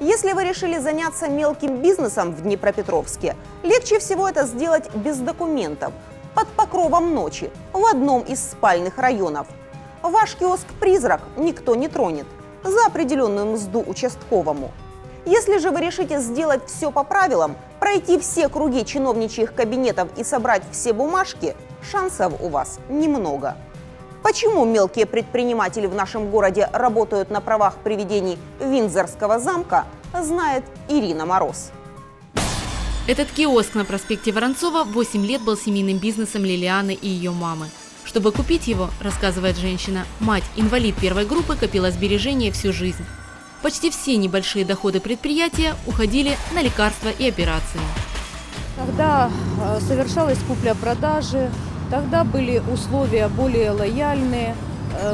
Если вы решили заняться мелким бизнесом в Днепропетровске, легче всего это сделать без документов, под покровом ночи, в одном из спальных районов. Ваш киоск-призрак никто не тронет за определенную мзду участковому. Если же вы решите сделать все по правилам, пройти все круги чиновничьих кабинетов и собрать все бумажки, шансов у вас немного. Почему мелкие предприниматели в нашем городе работают на правах привидений Виндзорского замка, знает Ирина Мороз. Этот киоск на проспекте Воронцова 8 лет был семейным бизнесом Лилианы и ее мамы. Чтобы купить его, рассказывает женщина, мать, инвалид первой группы, копила сбережения всю жизнь. Почти все небольшие доходы предприятия уходили на лекарства и операции. Когда э, совершалась купля-продажи, тогда были условия более лояльные,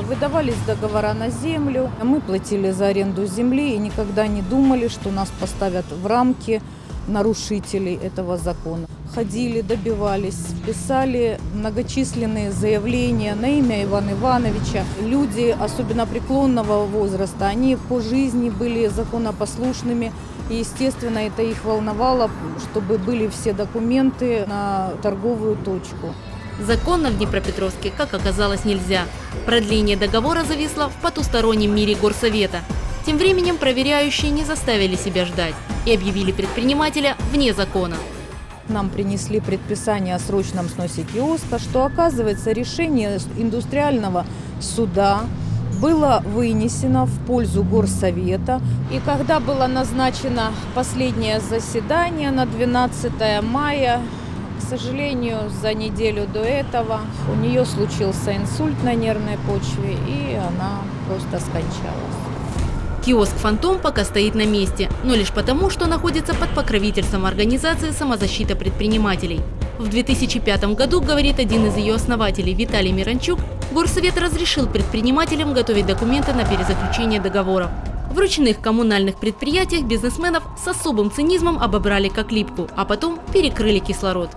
выдавались договора на землю. Мы платили за аренду земли и никогда не думали, что нас поставят в рамки нарушителей этого закона. Ходили, добивались, писали многочисленные заявления на имя Ивана Ивановича. Люди, особенно преклонного возраста, они по жизни были законопослушными. И, естественно, это их волновало, чтобы были все документы на торговую точку. Законно в Днепропетровске, как оказалось, нельзя. Продление договора зависло в потустороннем мире горсовета. Тем временем проверяющие не заставили себя ждать и объявили предпринимателя вне закона. Нам принесли предписание о срочном сносе киоска, что оказывается решение индустриального суда было вынесено в пользу горсовета. И когда было назначено последнее заседание на 12 мая, сожалению, за неделю до этого у нее случился инсульт на нервной почве, и она просто скончалась. Киоск «Фантом» пока стоит на месте, но лишь потому, что находится под покровительством организации «Самозащита предпринимателей». В 2005 году, говорит один из ее основателей Виталий Миранчук, Горсовет разрешил предпринимателям готовить документы на перезаключение договоров. В ручных коммунальных предприятиях бизнесменов с особым цинизмом обобрали как липку, а потом перекрыли кислород.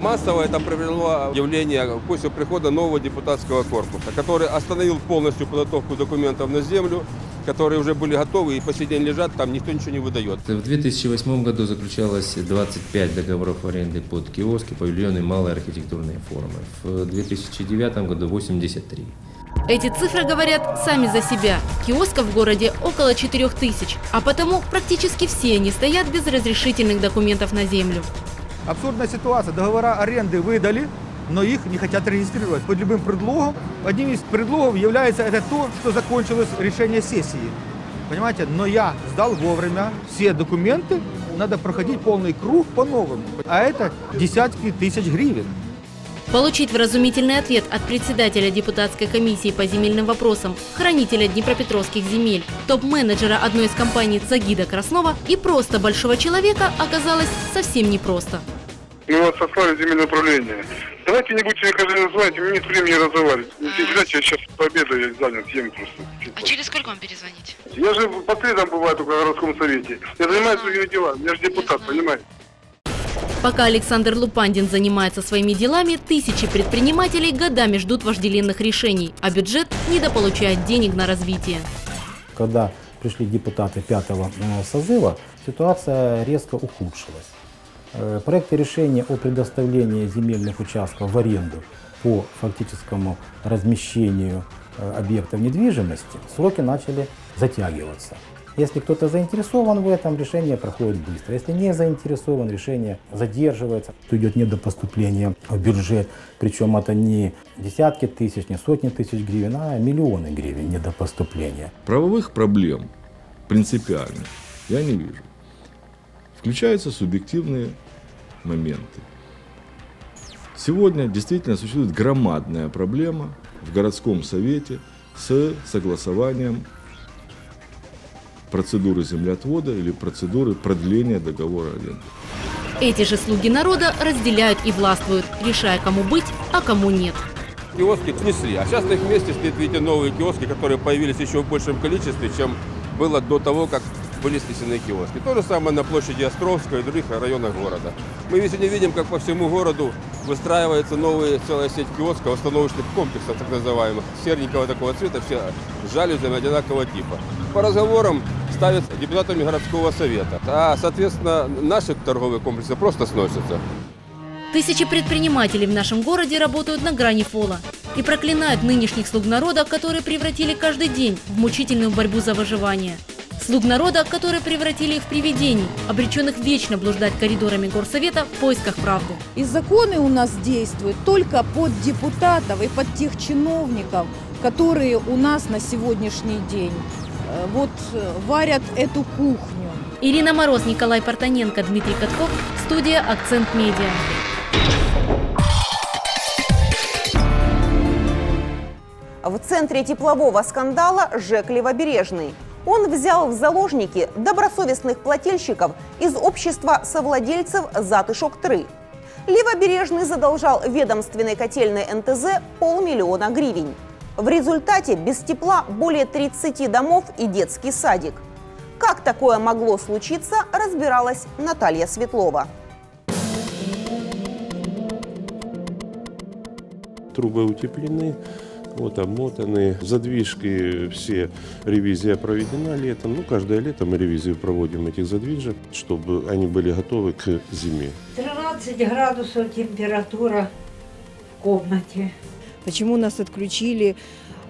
Массово это привело явление после прихода нового депутатского корпуса, который остановил полностью подготовку документов на землю, которые уже были готовы и по сей день лежат, там никто ничего не выдает. В 2008 году заключалось 25 договоров аренды под киоски, павильоны и малые архитектурные формы. В 2009 году 83. Эти цифры говорят сами за себя. Киосков в городе около 4 тысяч, а потому практически все они стоят без разрешительных документов на землю. Абсурдная ситуация. Договора аренды выдали, но их не хотят регистрировать под любым предлогом. Одним из предлогов является это то, что закончилось решение сессии. Понимаете? Но я сдал вовремя все документы, надо проходить полный круг по-новому. А это десятки тысяч гривен. Получить вразумительный ответ от председателя депутатской комиссии по земельным вопросам, хранителя Днепропетровских земель, топ-менеджера одной из компаний Загида Краснова и просто большого человека оказалось совсем непросто. Мы вас сослали в земельное управление. Давайте не будете каждый называть, у меня нет времени разговаривать. Знаете, я сейчас пообедаю, я занят, ем просто. А через сколько вам перезвонить? Я же по средам бываю только в городском совете. Я занимаюсь другими делами, я же депутат, понимаете? Пока Александр Лупандин занимается своими делами, тысячи предпринимателей годами ждут вожделенных решений, а бюджет недополучает денег на развитие. Когда пришли депутаты пятого э, созыва, ситуация резко ухудшилась. Э, Проекты решения о предоставлении земельных участков в аренду по фактическому размещению объектов недвижимости, сроки начали затягиваться. Если кто-то заинтересован в этом, решение проходит быстро. Если не заинтересован, решение задерживается. Идет недопоступление в бюджет. Причем это не десятки тысяч, не сотни тысяч гривен, а миллионы гривен недопоступления. Правовых проблем принципиальных я не вижу. Включаются субъективные моменты. Сегодня действительно существует громадная проблема в городском совете с согласованием процедуры землеотвода или процедуры продления договора аренды. Эти же слуги народа разделяют и властвуют, решая, кому быть, а кому нет. Киоски снесли, а сейчас на их месте стоят, видите, новые киоски, которые появились еще в большем количестве, чем было до того, как были снесены киоски. То же самое на площади Островского и других районах города. Мы сегодня видим, как по всему городу выстраивается новая целая сеть киосков, остановочных комплексов, так называемых, серенького такого цвета, все с жалюзями одинакового типа. По разговорам ставят депутатами городского совета. А, соответственно, наши торговые комплексы просто сносятся. Тысячи предпринимателей в нашем городе работают на грани фола и проклинают нынешних слуг народа, которые превратили каждый день в мучительную борьбу за выживание. Слуг народа, которые превратили их в привидений, обреченных вечно блуждать коридорами горсовета в поисках правды. И законы у нас действуют только под депутатов и под тех чиновников, которые у нас на сегодняшний день э, вот э, варят эту кухню. Ирина Мороз, Николай Портаненко, Дмитрий Катков, студия «Акцент Медиа». В центре теплового скандала ЖЭК «Левобережный». Он взял в заложники добросовестных плательщиков из общества совладельцев «Затышок-3». Левобережный задолжал ведомственной котельной НТЗ полмиллиона гривен. В результате без тепла более 30 домов и детский садик. Как такое могло случиться, разбиралась Наталья Светлова. Трубы утеплены, вот обмотаны. Задвижки все, ревизия проведена летом. Ну, каждое лето мы ревизию проводим этих задвижек, чтобы они были готовы к зиме. 13 градусов температура в комнате. Почему нас отключили,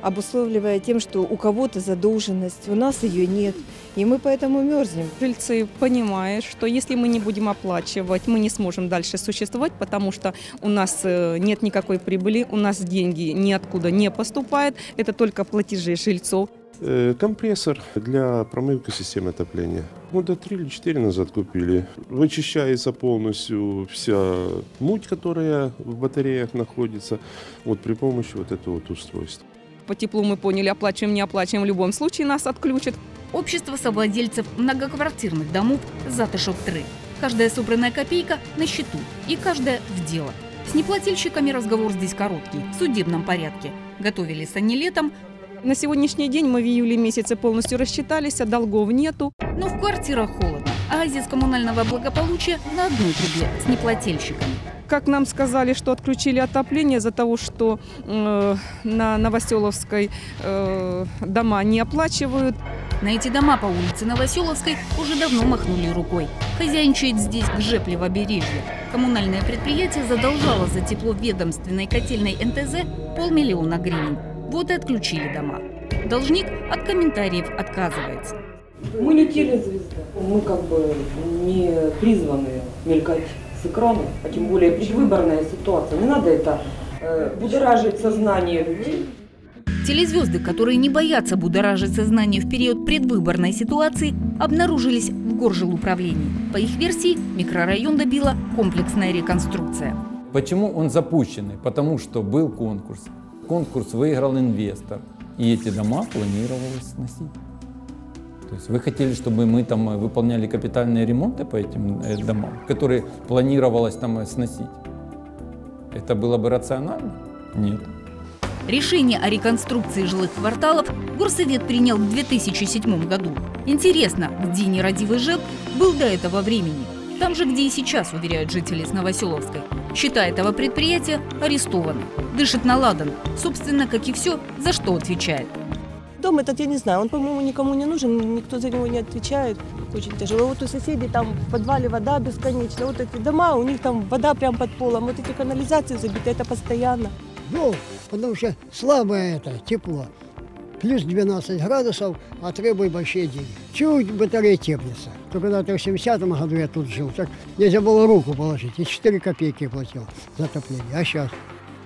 обусловливая тем, что у кого-то задолженность, у нас ее нет, и мы поэтому мерзнем. Жильцы понимают, что если мы не будем оплачивать, мы не сможем дальше существовать, потому что у нас э, нет никакой прибыли, у нас деньги ниоткуда не поступают, это только платежи жильцов. Э, Компрессор для промывки системы отопления. Года три или четыре назад купили. Вычищается полностью вся муть, которая в батареях находится, вот при помощи вот этого вот устройства. По теплу мы поняли, оплачиваем, не оплачиваем, в любом случае нас отключат. Общество совладельцев многоквартирных домов «Затышок-3». Каждая собранная копейка на счету и каждая в дело. С неплательщиками разговор здесь короткий, в судебном порядке. Готовились они летом, На сегодняшний день мы в июле месяце полностью рассчитались, а долгов нету. но в квартирах холодно. А оазис коммунального благополучия на одной трубе с неплательщиками. Как нам сказали, что отключили отопление из-за того, что э, на Новоселовской э, дома не оплачивают. На эти дома по улице Новоселовской уже давно махнули рукой. Хозяйничает здесь ГЖЭП Левобережье. Коммунальное предприятие задолжало за тепло ведомственной котельной НТЗ полмиллиона гривен. Вот и отключили дома. Должник от комментариев отказывается. Мы не телезвезда. Мы как бы не призваны мелькать с экрана, а тем более предвыборная ситуация. Не надо это э, будоражить сознание людей. Телезвезды, которые не боятся будоражить сознание в период предвыборной ситуации, обнаружились в горжилуправлении. По их версии, микрорайон добила комплексная реконструкция. Почему он запущенный? Потому что был конкурс. Конкурс выиграл инвестор. И эти дома планировалось сносить. То есть вы хотели, чтобы мы там э, выполняли капитальные ремонты по этим э, домам, которые планировалось там э, сносить? Это было бы рационально? Нет. Решение о реконструкции жилых кварталов Горсовет принял в 2007 году. Интересно, где нерадивый ЖЭК был до этого времени? Там же, где и сейчас, уверяют жители с Новоселовской. Счета этого предприятия арестованы. Дышит на ладан. Собственно, как и все, за что отвечает. Дом этот, я не знаю, он, по-моему, никому не нужен, никто за него не отвечает. Очень тяжело. Вот у соседей там в подвале вода бесконечно. Вот эти дома, у них там вода прям под полом. Вот эти канализации забиты, это постоянно. Ну, потому что слабое это тепло. Плюс 12 градусов, а требует большие деньги. Чуть батарея теплится. То когда-то в 70-м году я тут жил, так нельзя было руку положить. И 4 копейки платил за отопление. А сейчас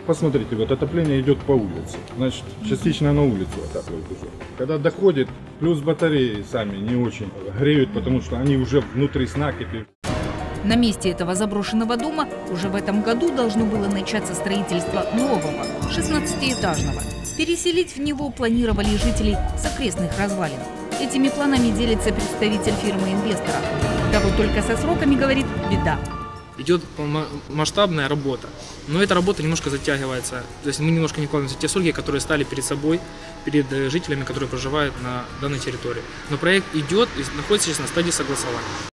Посмотрите, вот отопление идет по улице. Значит, частично на улицу отапливают уже. Когда доходит, плюс батареи сами не очень греют, потому что они уже внутри с накипи. На месте этого заброшенного дома уже в этом году должно было начаться строительство нового, 16-этажного. Переселить в него планировали жителей с окрестных развалин. Этими планами делится представитель фирмы-инвестора. Да вот только со сроками, говорит, беда. Идет масштабная работа. Но эта работа немножко затягивается. То есть мы немножко не вкладываемся в те сроки, которые стали перед собой, перед э, жителями, которые проживают на данной территории. Но проект идет и находится сейчас на стадии согласования.